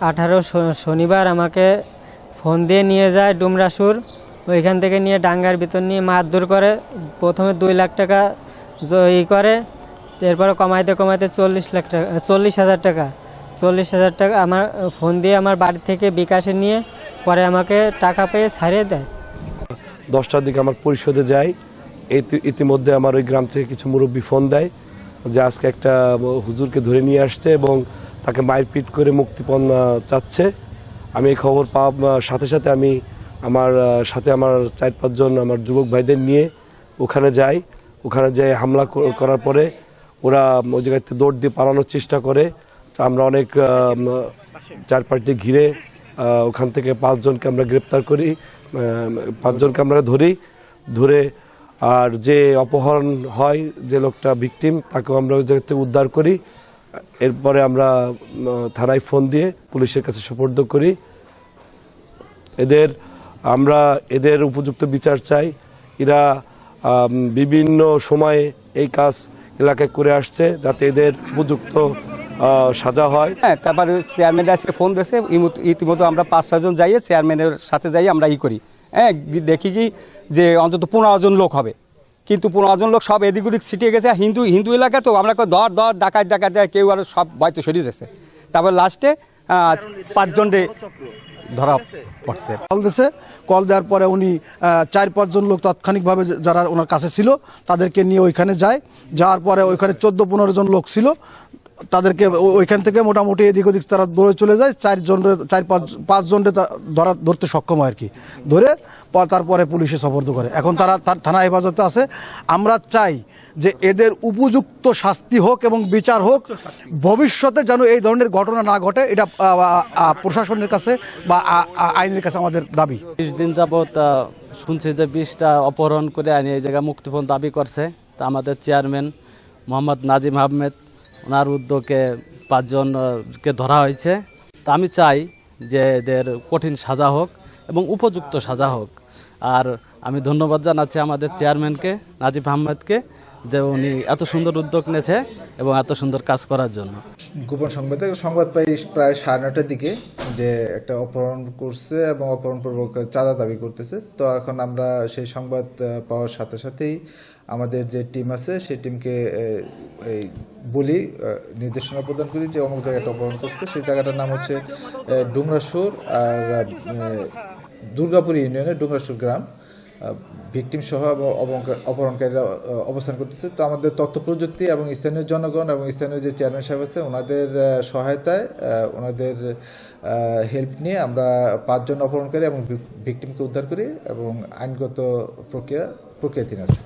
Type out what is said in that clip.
আঠারো শনিবার আমাকে ফোন দিয়ে নিয়ে যায় ডুমরাসুর। ওইখান থেকে নিয়ে ডাঙ্গার ভিতর নিয়ে মারধর করে, প্রথমে দুই লাখ টাকা ই করে, এরপরে কমাইতে কমাইতে চল্লিশ লাখ টাকা, চল্লিশ হাজার টাকা। চল্লিশ হাজার টাকা আমার ফোন দিয়ে আমার বাড়ি থেকে বিকাশে নিয়ে পরে আমাকে টাকা পেয়ে ছাড়িয়ে দেয়। দশটার দিকে আমার যাই ইতি- ইতিমধ্যে আমার ওই গ্রাম থেকে কিছু মুরব্বী ফোন দেয় যে আজকে একটা হুজুরকে ধরে নিয়ে আসছে এবং তাকে মারপিট করে মুক্তিপণ চাচ্ছে। আমি এই খবর পাওয়ার সাথে সাথে আমি আমার সাথে আমার চার পাঁচজন আমার যুবক ভাইদের নিয়ে ওখানে যাই। ওখানে যাই হামলা করার পরে ওরা ওই জায়গাতে দৌড় দিয়ে পালানোর চেষ্টা করে। তো আমরা অনেক উম, চারপাশটি ঘিরে ওখান থেকে পাঁচজনকে আমরা গ্রেপ্তার করি পাঁচজনকে আমরা ধরি। ধরে আর যে অপহরণ হয় যে লোকটা ভিকটিম তাকেও আমরা ওই জায়গা থেকে উদ্ধার করি। এরপরে আমরা থানায় ফোন দিয়ে পুলিশের কাছে সুপর্দ করি। এদের, আমরা এদের উপযুক্ত বিচার চাই। এরা বিভিন্ন সময়ে এই কাজ এলাকায় করে আসছে যাতে এদের উপযুক্ত সাজা হয়। হ্যাঁ তারপরে চেয়ারম্যান আজকে ফোন দিয়েছে। ইতিমধ্যে আমরা পাঁচ ছজন যাইয়ে চেয়ারম্যানের সাথে যাই আমরা ই করি। হ্যাঁ দেখি কি যে অন্তত পনেরো জন লোক হবে। কিন্তু পনেরো জন লোক সব এদিক ওদিক ছিটিয়ে গেছে। হিন্দু হিন্দু এলাকা তো, আমরা দর দর, ডাকাত ডাকাত, কেউ আর সব হয়তো সরিয়ে যাচ্ছে তারপর লাস্টে পাঁচজনরে ধরা পড়ছে। কল দিয়েছে কল দেওয়ার পরে উনি চার পাঁচজন লোক তাৎক্ষণিকভাবে যারা ওনার কাছে ছিল, তাদেরকে নিয়ে ওইখানে যায়। যাওয়ার পরে ওইখানে চোদ্দ, পনেরো জন লোক ছিল। তাদেরকে ওইখান থেকে মোটামুটি এদিক ওদিক তারা দৌড়ে চলে যায়। চারজন চার, পাঁচ পাঁচজনরে ধরা, ধরতে সক্ষম হয় আর কি ধরে তারপরে পুলিশে সফর্দ করে। এখন তারা থানা হেফাজতে আছে। আমরা চাই যে এদের উপযুক্ত শাস্তি হোক এবং বিচার হোক। ভবিষ্যতে যেন এই ধরনের ঘটনা না ঘটে, এটা প্রশাসনের কাছে বা আইনের কাছে আমাদের দাবি। বিশ দিন যাবৎ শুনছি যে বিষটা অপহরণ করে আনি এই জায়গায় মুক্তিপণ দাবি করছে। তা আমাদের চেয়ারম্যান মোহাম্মদ নাজিম আহমেদ ওনার উদ্যোগে পাঁচজনকে ধরা হয়েছে। তা আমি চাই যে এদের কঠিন সাজা হোক এবং উপযুক্ত সাজা হোক। আর আমি ধন্যবাদ জানাচ্ছি আমাদের চেয়ারম্যানকে নাজিব আহমেদকে যে উনি এত সুন্দর উদ্যোগ নিয়েছে এবং এত সুন্দর কাজ করার জন্য। গোপন সংবাদে সংবাদ পাই প্রায় সাড়ে নটার দিকে যে একটা অপহরণ করছে এবং অপহরণপূর্বক চাঁদা দাবি করতেছে। তো এখন আমরা সেই সংবাদ পাওয়ার সাথে সাথেই আমাদের যে টিম আছে, সেই টিমকে এই বলি নির্দেশনা প্রদান করি যে অমুক জায়গাটা অপহরণ করছে। সেই জায়গাটার নাম হচ্ছে ডুমরাসুর আর দুর্গাপুর ইউনিয়নের ডুমরাসুর গ্রাম। ভিকটিম সহ অপহরণকারীরা অবস্থান করতেছে। তো আমাদের তথ্য প্রযুক্তি এবং স্থানীয় জনগণ এবং স্থানীয় যে চেয়ারম্যান সাহেব আছে, ওনাদের সহায়তায় ওনাদের হেল্প নিয়ে আমরা পাঁচজন অপহরণকারী এবং ভিকটিমকে উদ্ধার করি এবং আইনগত প্রক্রিয়া প্রক্রিয়াধীন আছে।